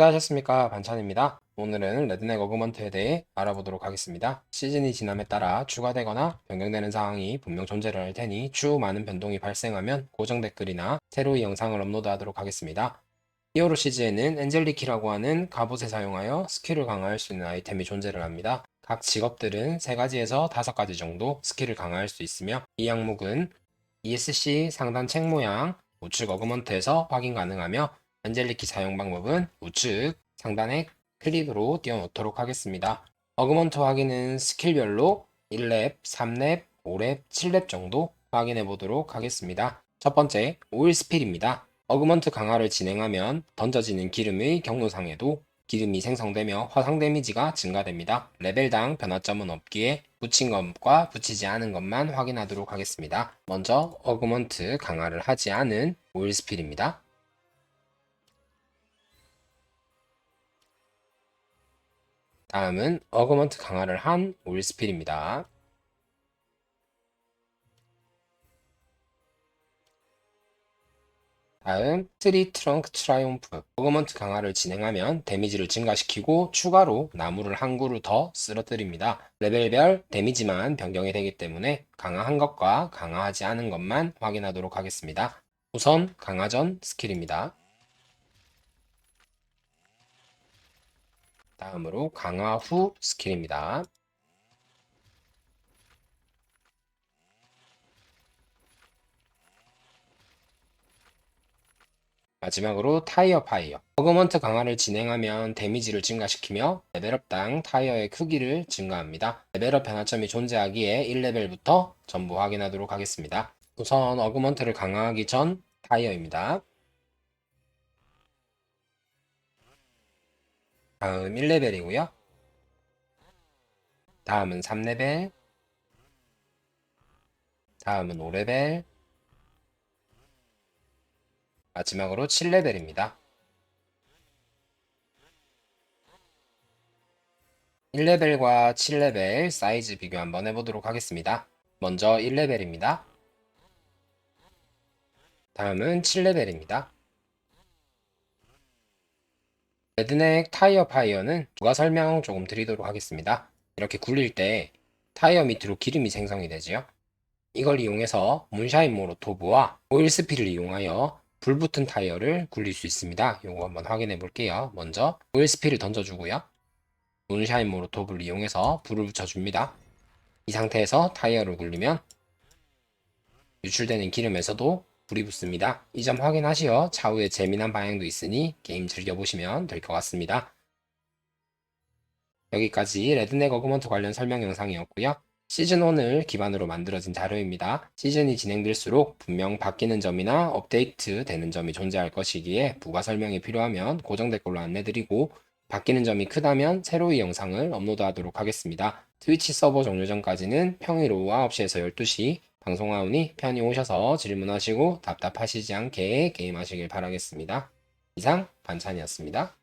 식사하셨습니까? 반찬입니다. 오늘은 레드넥 어그먼트에 대해 알아보도록 하겠습니다. 시즌이 지남에 따라 추가되거나 변경되는 사항이 분명 존재를 할 테니 추후 많은 변동이 발생하면 고정 댓글이나 새로이 영상을 업로드하도록 하겠습니다. 히어로 시즈에는 엔젤리키라고 하는 갑옷에 사용하여 스킬을 강화할 수 있는 아이템이 존재를 합니다. 각 직업들은 3가지에서 5가지 정도 스킬을 강화할 수 있으며 이 항목은 ESC 상단 책 모양 우측 어그먼트에서 확인 가능하며 엔젤리키 사용 방법은 우측 상단에 클릭으로 띄워놓도록 하겠습니다. 어그먼트 확인은 스킬별로 1렙, 3렙, 5렙, 7렙 정도 확인해 보도록 하겠습니다. 첫 번째, 오일 스필입니다. 어그먼트 강화를 진행하면 던져지는 기름의 경로상에도 기름이 생성되며 화상 데미지가 증가됩니다. 레벨당 변화점은 없기에 붙인 것과 붙이지 않은 것만 확인하도록 하겠습니다. 먼저 어그먼트 강화를 하지 않은 오일 스필입니다. 다음은 어그먼트 강화를 한 오일 스필입니다. 다음 트리 트렁크 트라이옴프 어그먼트 강화를 진행하면 데미지를 증가시키고 추가로 나무를 한 그루 더 쓰러뜨립니다. 레벨별 데미지만 변경이 되기 때문에 강화한 것과 강화하지 않은 것만 확인하도록 하겠습니다. 우선 강화 전 스킬입니다. 다음으로 강화 후 스킬입니다. 마지막으로 타이어 파이어. 어그먼트 강화를 진행하면 데미지를 증가시키며 레벨업당 타이어의 크기를 증가합니다. 레벨업 변화점이 존재하기에 1레벨부터 전부 확인하도록 하겠습니다. 우선 어그먼트를 강화하기 전 타이어입니다. 다음 1레벨이고요. 다음은 3레벨. 다음은 5레벨. 마지막으로 7레벨입니다. 1레벨과 7레벨 사이즈 비교 한번 해보도록 하겠습니다. 먼저 1레벨입니다. 다음은 7레벨입니다. 레드넥 타이어 파이어는 추가 설명 조금 드리도록 하겠습니다. 이렇게 굴릴 때 타이어 밑으로 기름이 생성이 되지요. 이걸 이용해서 문샤인 모로토브와 오일 스피를 이용하여 불붙은 타이어를 굴릴 수 있습니다. 요거 한번 확인해 볼게요. 먼저 오일 스피를 던져주고요. 문샤인 모로토브를 이용해서 불을 붙여줍니다. 이 상태에서 타이어를 굴리면 유출되는 기름에서도 불이 붙습니다. 이 점 확인하시어 차후에 재미난 방향도 있으니 게임 즐겨보시면 될 것 같습니다. 여기까지 레드넥 어그먼트 관련 설명 영상이었고요. 시즌1을 기반으로 만들어진 자료입니다. 시즌이 진행될수록 분명 바뀌는 점이나 업데이트 되는 점이 존재할 것이기에 부가 설명이 필요하면 고정 댓글로 안내드리고 바뀌는 점이 크다면 새로이 영상을 업로드하도록 하겠습니다. 트위치 서버 종료 전까지는 평일 오후 9시에서 12시 방송하오니 편히 오셔서 질문하시고 답답하시지 않게 게임하시길 바라겠습니다. 이상 반찬이었습니다.